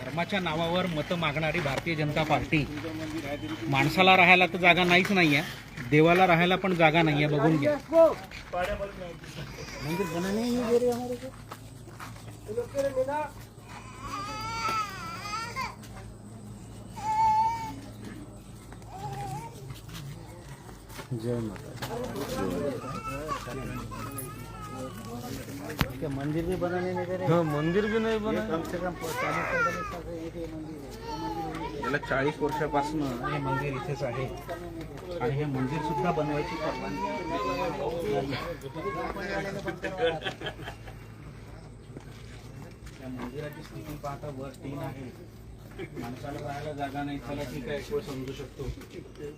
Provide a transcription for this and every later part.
धर्माच्या नावावर मतं मागणारी भारतीय जनता पार्टी. माणसाला राहायला तर जागा नाहीच नाहीये. देवाला राहायला पण जागा नाहीये बघून घ्या. मंदिर बनाने ही दे. रहे हमारे को जय माता क्या मंदिर भी बनाने नहीं दे रहे हाँ मंदिर भी नहीं बना कम से कम चालीस पैंतालीस साल से एक ये मंदिर है ये मंदिर गेल्या चाळीस वर्षापासून हे मंदिर इथेच आहे. आणि हे मंदिर सुद्धा बनवायची परवानगी या मंदिराची स्थिती पाहता वर तीन आहे. माणसाला राहायला जागा नाही. त्याला ठीक आहे एक समजू शकतो.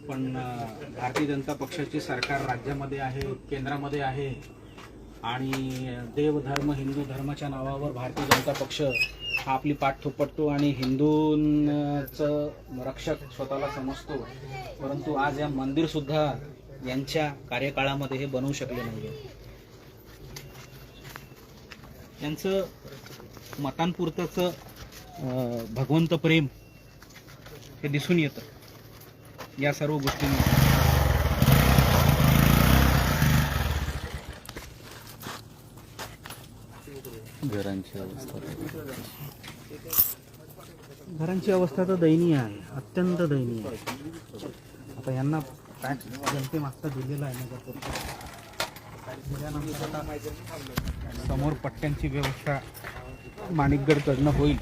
पण अं, भारतीय जनता पक्षाचे सरकार राज्यामध्ये आहे केंद्रामध्ये आहे. आणि देवधर्म हिंदू धर्माच्या नावावर भारतीय जनता पक्ष हा आपली पाठ थोपटतो आणि हिंदूंचं रक्षक स्वतःला समजतो. परंतु आज या मंदिरसुद्धा यांच्या कार्यकाळामध्ये हे बनवू शकले नाही यांचं मतांपुरतंच भगवंत प्रेम हे दिसून येतं. या सर्व गोष्टींमध्ये घरांची अवस्था. घरांची अवस्था तर दयनीय आहे अत्यंत दयनीय आहे. आता यांना काय जनते मागचा दिलेला आहे नगर दिल्यानंतर आता समोर पट्ट्यांची व्यवस्था माणिकगडकडनं होईल.